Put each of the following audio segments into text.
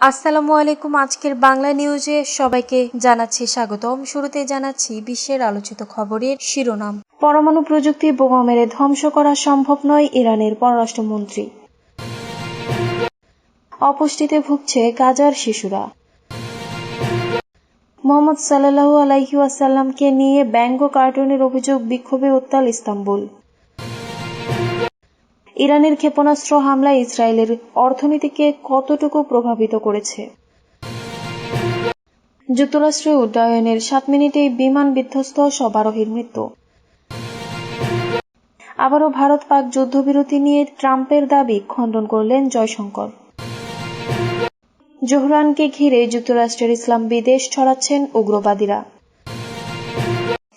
আসসালামু আলাইকুম। আজকের বাংলা নিউজে সবাইকে জানাচ্ছি স্বাগতম। শুরুতে জানাচ্ছি বিশ্বের আলোচিত খবরের শিরোনাম। পরমাণু প্রযুক্তি বোমা মেরে ধ্বংস করা সম্ভব নয় ইরানের পররাষ্ট্রমন্ত্রী। অপুষ্টিতে ভুগছে গাজার শিশুরা। মোহাম্মদ সাল্লাহু আলাইহি ওয়াসাল্লামকে নিয়ে ব্যঙ্গ কার্টুনের অভিযোগ বিক্ষোভে উত্তাল ইস্তাম্বুল। ইরানের ক্ষেপণাস্ত্র হামলা ইসরায়েলের অর্থনীতিকে কতটুকু প্রভাবিত করেছে? যুক্তরাষ্ট্রে উড্ডয়নের সাত মিনিটেই বিমান বিধ্বস্ত সব আরোহীর মৃত্যু। আবারও ভারত পাক যুদ্ধবিরতি নিয়ে ট্রাম্পের দাবি খণ্ডন করলেন জয়শঙ্কর। জোহরানকে ঘিরে যুক্তরাষ্ট্রের ইসলাম বিদেশ ছড়াচ্ছেন উগ্রবাদীরা।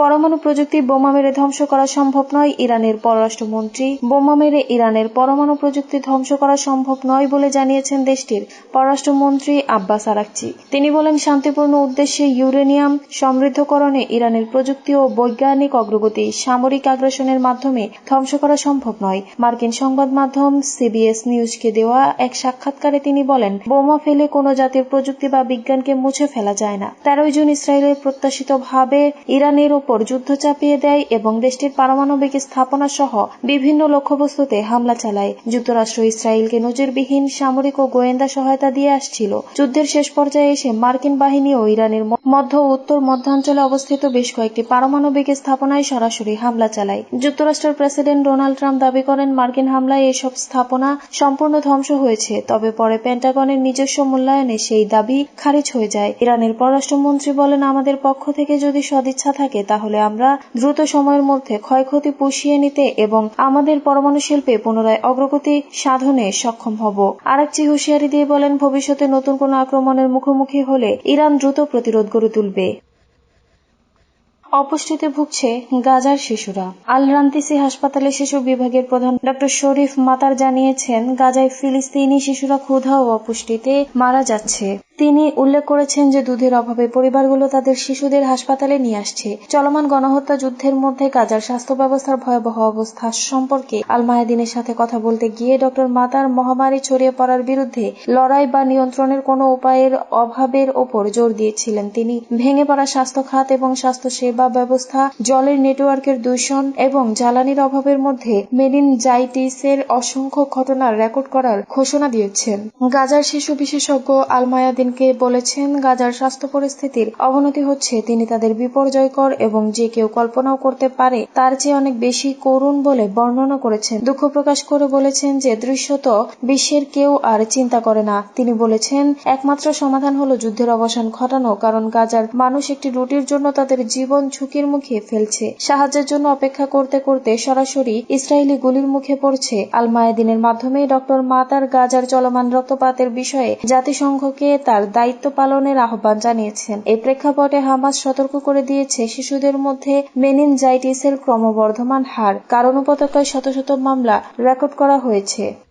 পরমাণু প্রযুক্তি বোমা মেরে ধ্বংস করা সম্ভব নয়, ইরানের পররাষ্ট্রমন্ত্রী। বোমা মেরে ইরানের পরমাণু প্রযুক্তি ধ্বংস করা সম্ভব নয় বলে জানিয়েছেন দেশটির পররাষ্ট্রমন্ত্রী আব্বাস আরাকচি। তিনি বলেন, শান্তিপূর্ণ উদ্দেশ্যে ইউরেনিয়াম সমৃদ্ধকরণে ইরানের প্রযুক্তি ও বৈজ্ঞানিক অগ্রগতি সামরিক আগ্রাসনের মাধ্যমে ধ্বংস করা সম্ভব নয়। মার্কিন সংবাদ মাধ্যম সিবিএস নিউজকে দেওয়া এক সাক্ষাৎকারে তিনি বলেন, বোমা ফেলে কোনো জাতির প্রযুক্তি বা বিজ্ঞানকে মুছে ফেলা যায় না। তেরোই জুন ইসরায়েলের প্রত্যাশিতভাবে ইরানের উপর যুদ্ধ চাপিয়ে দেয় এবং দেশটির পারমাণবিক স্থাপনা সহ বিভিন্ন লক্ষ্যবস্তুতে হামলা চালায়। যুক্তরাষ্ট্র ইসরায়েলকে নজিরবিহীন সামরিক ও গোয়েন্দা সহায়তা দিয়ে আসছিল। যুদ্ধের শেষ পর্যায়ে এসে মার্কিন বাহিনী ও ইরানের মধ্য উত্তর মধ্যাঞ্চলে অবস্থিত বেশ কয়েকটি পারমাণবিক স্থাপনায় সরাসরি হামলা চালায়। যুক্তরাষ্ট্রের প্রেসিডেন্ট ডোনাল্ড ট্রাম্প দাবি করেন, মার্কিন হামলায় এসব স্থাপনা সম্পূর্ণ ধ্বংস হয়েছে, তবে পরে পেন্টাগনের নিজস্ব মূল্যায়নে সেই দাবি খারিজ হয়ে যায়। ইরানের পররাষ্ট্রমন্ত্রী বলেন, আমাদের পক্ষ থেকে যদি সদিচ্ছা থাকে তাহলে আমরা দ্রুত সময়ের মধ্যে ক্ষয়ক্ষতি পুষিয়ে নিতে এবং আমাদের পরমাণু শিল্পে পুনরায় অগ্রগতি সাধনে সক্ষম হব। আরেকটি হুঁশিয়ারি দিয়ে বলেন, ভবিষ্যতে নতুন কোনো আক্রমণের মুখোমুখি হলে ইরান দ্রুত প্রতিরোধ গড়ে তুলবে। অপুষ্টিতে ভুগছে গাজার শিশুরা। আল রান্তিসি হাসপাতালে শিশু বিভাগের প্রধান ডক্টর শরীফ মাতার জানিয়েছেন, গাজায় ফিলিস্তিনি শিশুরা ক্ষুধা ও অপুষ্টিতে মারা যাচ্ছে। তিনি উল্লেখ করেছেন যে দুধের অভাবে পরিবারগুলো তাদের শিশুদের হাসপাতালে নিয়ে আসছে। চলমান গণহত্যা যুদ্ধের মধ্যে গাজার স্বাস্থ্য ব্যবস্থার ভয়াবহ অবস্থা সম্পর্কে আল মায়াদিনের সাথে কথা বলতে গিয়ে ডক্টর মাতার মহামারী ছড়িয়ে পড়ার বিরুদ্ধে লড়াই বা নিয়ন্ত্রণের কোনো উপায়ের অভাবের ওপর জোর দিয়েছিলেন তিনি। ভেঙে পড়া স্বাস্থ্য খাত এবং স্বাস্থ্য সেবা ব্যবস্থা, জলের নেটওয়ার্কের দূষণ এবং জ্বালানির অভাবের মধ্যে মেনিনজাইটিসের অসংখ্য ঘটনার রেকর্ড করার ঘোষণা দিয়েছেন। গাজার শিশু বিশেষজ্ঞ আল মায়াদিন বলেছেন, গাজার স্বাস্থ্য পরিস্থিতির অবনতি হচ্ছে। তিনি তাদের বিপর্যয়কর এবং যে কেউ কল্পনাও করতে পারে, তার চেয়ে অনেক বেশি করুণ বলে বর্ণনা করেছেন। দুঃখ প্রকাশ করে বলেছেন যে, দৃশ্যত বিশ্বের কেউ আর চিন্তা করে না। তিনি বলেছেন, একমাত্র সমাধান হলো যুদ্ধের অবসান ঘটানো, কারণ গাজার মানুষ একটি রুটির জন্য তাদের জীবন ঝুঁকির মুখে ফেলছে। সাহায্যের জন্য অপেক্ষা করতে করতে সরাসরি ইসরায়েলি গুলির মুখে পড়ছে। আল মায়েদিনের মাধ্যমে ডক্টর মাতার গাজার চলমান রক্তপাতের বিষয়ে জাতিসংঘকে তার তার দায়িত্ব পালনের আহ্বান জানিয়েছেন। এই প্রেক্ষাপটে হামাস সতর্ক করে দিয়েছে, শিশুদের মধ্যে মেনিনজাইটিসের ক্রমবর্ধমান হার। কারণ উপত্যকায় শত শত মামলা রেকর্ড করা হয়েছে।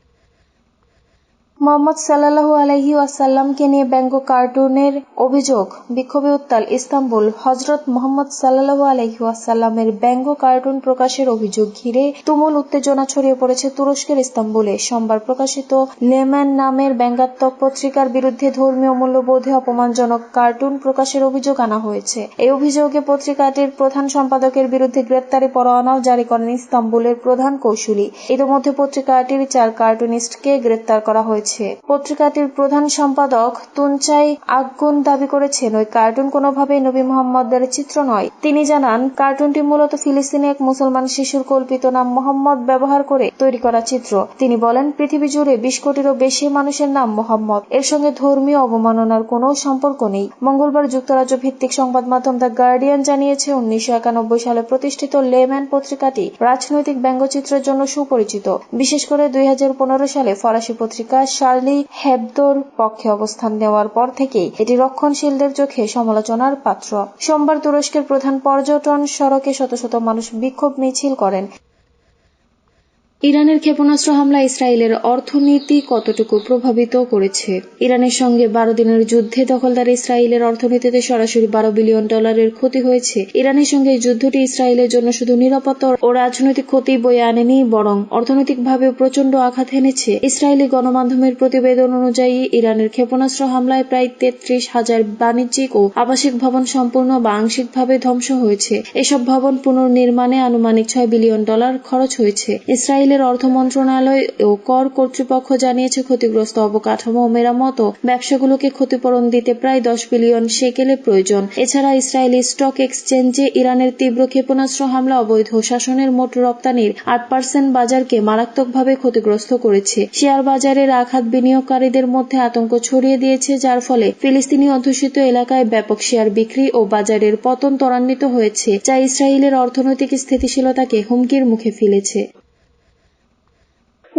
মোহাম্মদ সাল্লাহু আলহি ওয়াসাল্লামকে নিয়ে ব্যঙ্গ কার্টুনের অভিযোগ, বিক্ষোভে উত্তাল ইস্তাম্বুল হজরত মোহাম্মদ সাল্লাহু আলহি ওয়াসাল্লামের ব্যঙ্গ কার্টুন প্রকাশের অভিযোগ ঘিরে তুমুল উত্তেজনা ছড়িয়ে পড়েছে তুরস্কের ইস্তাম্বুলে। সোমবার প্রকাশিত লেম্যান নামের ব্যঙ্গাত্মক পত্রিকার বিরুদ্ধে ধর্মীয় মূল্যবোধে অপমানজনক কার্টুন প্রকাশের অভিযোগ আনা হয়েছে। এই অভিযোগে পত্রিকাটির প্রধান সম্পাদকের বিরুদ্ধে গ্রেপ্তারি পরোয়ানাও জারি করেন ইস্তাম্বুলের প্রধান কৌশলী। ইতিমধ্যে পত্রিকাটির চার কার্টুনিস্টকে গ্রেপ্তার করা হয়েছে। হয়েছে পত্রিকাটির প্রধান সম্পাদক তুনচাই আগুন দাবি করেছেন, ওই কার্টুন কোনোভাবেই নবী মোহাম্মদের চিত্র নয়। তিনি জানান, কার্টুনটি মূলত ফিলিস্তিনি এক মুসলমান শিশুর কল্পিত নাম মোহাম্মদ ব্যবহার করে তৈরি করা চিত্র। তিনি বলেন, পৃথিবী জুড়ে বিশ কোটিরও বেশি মানুষের নাম মোহাম্মদ। এর সঙ্গে ধর্মীয় অবমাননার কোনো সম্পর্ক নেই। মঙ্গলবার যুক্তরাজ্য ভিত্তিক সংবাদ মাধ্যম দ্য গার্ডিয়ান জানিয়েছে, উনিশশো একানব্বই সালে প্রতিষ্ঠিত লেম্যান পত্রিকাটি রাজনৈতিক ব্যঙ্গচিত্রের জন্য সুপরিচিত। বিশেষ করে দুই হাজার পনেরো সালে ফরাসি পত্রিকা শার্লি হেবদোর পক্ষে অবস্থান নেওয়ার পর থেকেই এটি রক্ষণশীলদের চোখে সমালোচনার পাত্র। সোমবার তুরস্কের প্রধান পর্যটন সড়কে শত শত মানুষ বিক্ষোভ মিছিল করেন। ইরানের ক্ষেপণাস্ত্র হামলা ইসরায়েলের অর্থনীতি কতটুকু প্রভাবিত করেছে? ইরানের সঙ্গে বারো দিনের যুদ্ধে দখলদার ইসরায়েলের অর্থনীতিতে সরাসরি বারো বিলিয়ন ডলারের ক্ষতি হয়েছে। ইরানের সঙ্গে যুদ্ধটি ইসরায়েলের জন্য শুধু নিরাপত্তা ও রাজনৈতিক ক্ষতি বয়ে আনেনি, বরং অর্থনৈতিকভাবে প্রচণ্ড আঘাত এনেছে। ইসরায়েলি গণমাধ্যমের প্রতিবেদন অনুযায়ী, ইরানের ক্ষেপণাস্ত্র হামলায় প্রায় তেত্রিশ হাজার বাণিজ্যিক ও আবাসিক ভবন সম্পূর্ণ বা আংশিকভাবে ধ্বংস হয়েছে। এসব ভবন পুনর্নির্মাণে আনুমানিক ছয় বিলিয়ন ডলার খরচ হয়েছে। ইসরায়েল ইসরায়েলের অর্থ মন্ত্রণালয় ও কর কর্তৃপক্ষ জানিয়েছে ক্ষতিগ্রস্ত অবকাঠামো মেরামত ব্যবসাগুলোকে ক্ষতিপূরণ দিতে প্রায় দশ বিলিয়ন সেকেলে প্রয়োজন। এছাড়া ইসরায়েলি স্টক এক্সচেঞ্জে ইরানের তীব্র ক্ষেপণাস্ত্র হামলা, অবৈধ শাসনের মোট রপ্তানির আট পার্সেন্ট বাজারকে মারাত্মকভাবে ক্ষতিগ্রস্ত করেছে। শেয়ার বাজারের আঘাত বিনিয়োগকারীদের মধ্যে আতঙ্ক ছড়িয়ে দিয়েছে, যার ফলে ফিলিস্তিনি অধ্যুষিত এলাকায় ব্যাপক শেয়ার বিক্রি ও বাজারের পতন ত্বরান্বিত হয়েছে, যা ইসরায়েলের অর্থনৈতিক স্থিতিশীলতাকে হুমকির মুখে ফেলেছে।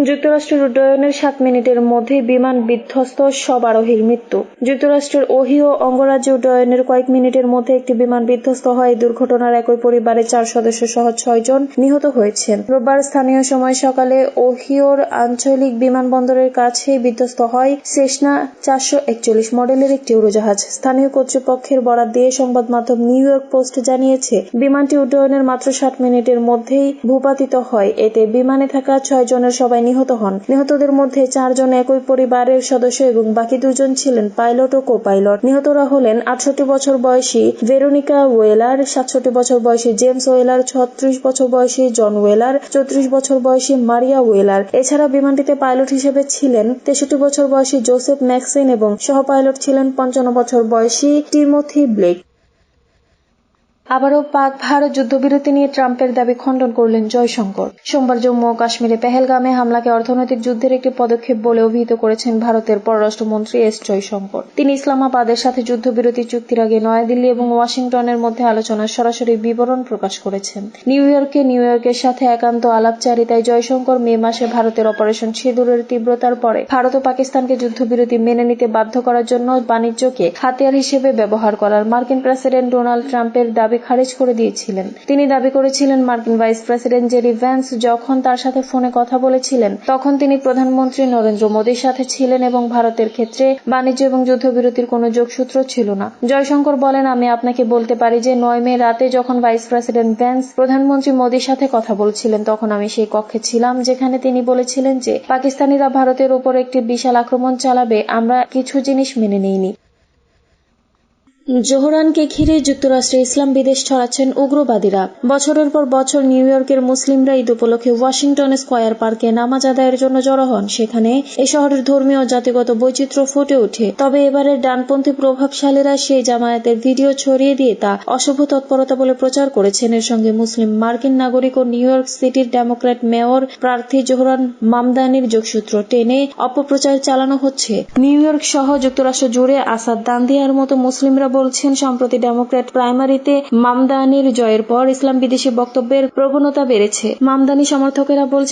যুক্তরাষ্ট্রের উড্ডয়নের সাত মিনিটের মধ্যে বিমান বিধ্বস্ত সব আরোহীর মৃত্যু। যুক্তরাষ্ট্রের ওহিও অঙ্গরাজ্যে উড্ডয়নের কয়েক মিনিটের মধ্যে একটি বিমান বিধ্বস্ত হয় দুর্ঘটনার একই পরিবারের চার সদস্য সহ ছয়জন নিহত হয়েছেন। রোববার স্থানীয় সময় সকালে ওহিওর আঞ্চলিক বিমানবন্দরের কাছে বিধ্বস্ত হয় সেসনা চারশো একচল্লিশ মডেলের একটি উড়োজাহাজ। স্থানীয় কর্তৃপক্ষের বরাত দিয়ে সংবাদ মাধ্যম নিউ ইয়র্ক পোস্ট জানিয়েছে, বিমানটি উড্ডয়নের মাত্র ষাট মিনিটের মধ্যেই ভূপাতিত হয়। এতে বিমানে থাকা ছয় জনের সবাই নিহত হন। নিহতদের মধ্যে চারজন একই পরিবারের সদস্য এবং বাকি দুজন ছিলেন পাইলট ও কো পাইলট নিহতরা হলেন আটষট্টি বছর বয়সী ভেরোনিকা ওয়েলার, সাতষট্টি বছর বয়সী জেমস ওয়েলার, ছত্রিশ বছর বয়সী জন ওয়েলার, চৌত্রিশ বছর বয়সী মারিয়া ওয়েলার। এছাড়া বিমানটিতে পাইলট হিসেবে ছিলেন তেষট্টি বছর বয়সী জোসেফ ম্যাক্সিন এবং সহ পাইলট ছিলেন পঞ্চান্ন বছর বয়সী টিমোথি ব্লেক। আবারও পাক ভারত যুদ্ধবিরতি নিয়ে ট্রাম্পের দাবি খণ্ডন করলেন জয়শঙ্কর। সোমবার জম্মু ও কাশ্মীরে পেহেলগামে হামলাকে অর্থনৈতিক যুদ্ধের একটি পদক্ষেপ বলে অভিহিত করেছেন ভারতের পররাষ্ট্রমন্ত্রী এস জয়শঙ্কর। তিনি ইসলামাবাদের সাথে যুদ্ধবিরতি চুক্তির আগে নয়াদিল্লি এবং ওয়াশিংটনের মধ্যে আলোচনার সরাসরি বিবরণ প্রকাশ করেছেন। নিউ ইয়র্কে নিউ ইয়র্কের সাথে একান্ত আলাপচারিতায় জয়শঙ্কর মে মাসে ভারতের অপারেশন সিঁদুরের তীব্রতার পরে ভারত ও পাকিস্তানকে যুদ্ধবিরতি মেনে নিতে বাধ্য করার জন্য বাণিজ্যকে হাতিয়ার হিসেবে ব্যবহার করার মার্কিন প্রেসিডেন্ট ডোনাল্ড ট্রাম্পের দাবি খারিজ করে দিয়েছিলেন। তিনি দাবি করেছিলেন মার্কিন ভাইস প্রেসিডেন্ট জেরি ভ্যান্স যখন তার সাথে ফোনে কথা বলেছিলেন, তখন তিনি প্রধানমন্ত্রী নরেন্দ্র মোদীর সাথে ছিলেন এবং ভারতের ক্ষেত্রে বাণিজ্য এবং যুদ্ধবিরতির কোনো যোগসূত্র ছিল না। জয়শঙ্কর বলেন, আমি আপনাকে বলতে পারি যে নয় মে রাতে যখন ভাইস প্রেসিডেন্ট ভ্যান্স প্রধানমন্ত্রী মোদীর সাথে কথা বলছিলেন, তখন আমি সেই কক্ষে ছিলাম যেখানে তিনি বলেছিলেন যে, পাকিস্তানিরা ভারতের উপর একটি বিশাল আক্রমণ চালাবে, আমরা কিছু জিনিস মেনে নিইনি। জোহরানকে ঘিরে যুক্তরাষ্ট্রে ইসলাম বিদেশ ছড়াচ্ছেন উগ্রবাদীরা। বছরের পর বছর নিউ ইয়র্কের মুসলিমরা ঈদ উপলক্ষে ওয়াশিংটন স্কোয়ার পার্কে নামাজ আদায়ের জন্য জড়ো হন। সেখানে এ শহরের ধর্মীয় জাতিগত বৈচিত্র্য ফুটে ওঠে। তবে এবারের ডানপন্থী প্রভাবশালীরা সেই জামায়াতের ভিডিও ছড়িয়ে দিয়ে তা অশুভ তৎপরতা বলে প্রচার করেছেন। এর সঙ্গে মুসলিম মার্কিন নাগরিক ও নিউ ইয়র্ক সিটির ডেমোক্র্যাট মেয়র প্রার্থী জোহরান মামদানির যোগসূত্র টেনে অপপ্রচার চালানো হচ্ছে। নিউ ইয়র্ক সহ যুক্তরাষ্ট্র জুড়ে আসাদ দান্দিয়ার মতো মুসলিমরা বলছেন, সম্প্রতি ডেমোক্র্যাট প্রাইমারিতে মামদানির জয়ের পর ইসলাম বিদেশি বক্তব্যের প্রবণতা বেড়েছে। মামদানি সমর্থকেরা বলছেন